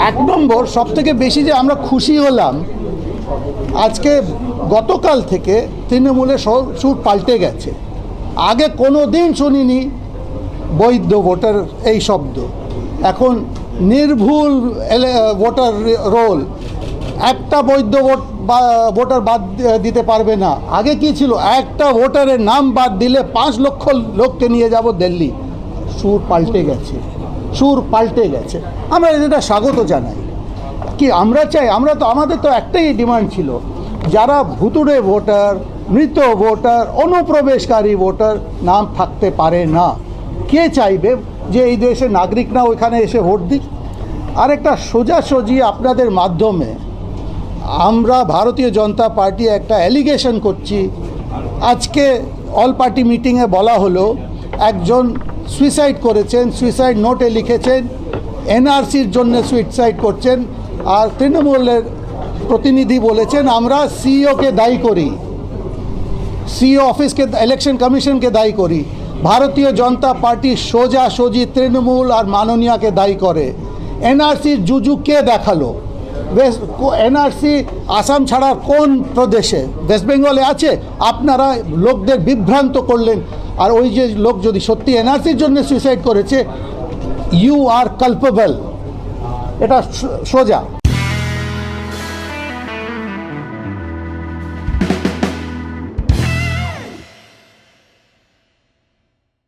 এক নম্বর সব থেকে বেশি যে আমরা খুশি হলাম, আজকে গতকাল থেকে তৃণমূলের সুর পাল্টে গেছে। আগে কোনো দিন শুনিনি বৈধ ভোটার এই শব্দ। এখন নির্ভুল ভোটার রোল। একটা বৈধ ভোট বা, ভোটার বাদ দিতে পারবে না। আগে কি ছিল? একটা ভোটারের নাম বাদ দিলে পাঁচ লক্ষ লোককে নিয়ে যাব দিল্লি। সুর পাল্টে গেছে। সুর পাল্টে গেছে। আমরা এটা স্বাগত জানাই। কি, আমরা চাই, আমরা তো, আমাদের তো একটাই ডিমান্ড ছিল, যারা ভুতুড়ে ভোটার, মৃত ভোটার, অনুপ্রবেশকারী ভোটার নাম থাকতে পারে না। কে চাইবে যে এই দেশের নাগরিকরা ওইখানে এসে ভোট দিক? আরেকটা সোজাসুজি আপনাদের মাধ্যমে আমরা ভারতীয় জনতা পার্টি একটা অ্যালিগেশন করছি। আজকে অল পার্টি মিটিংয়ে বলা হলো, একজন সুইসাইড করেছেন, সুইসাইড নোটে লিখেছেন, এনআরসির জন্য সুইসাইড করছেন, আর তৃণমূলের প্রতিনিধি বলেছেন, আমরা সিইওকে দায়ী করি, সিইও অফিসকে ইলেকশন কমিশনকে দায়ী করি, ভারতীয় জনতা পার্টি সোজা সোজি তৃণমূল আর মাননীয়াকে দায়ী করে, এনআরসির জুজু কে দেখাল এনআরসি আসাম ছাড়া কোন প্রদেশে, ওয়েস্ট বেঙ্গলে আছে, আপনারা লোকদের বিভ্রান্ত করলেন আর ওই যে লোক যদি সত্যি এনআরসির জন্য সুইসাইড করেছে ইউ আর কালপেবল এটা সোজা।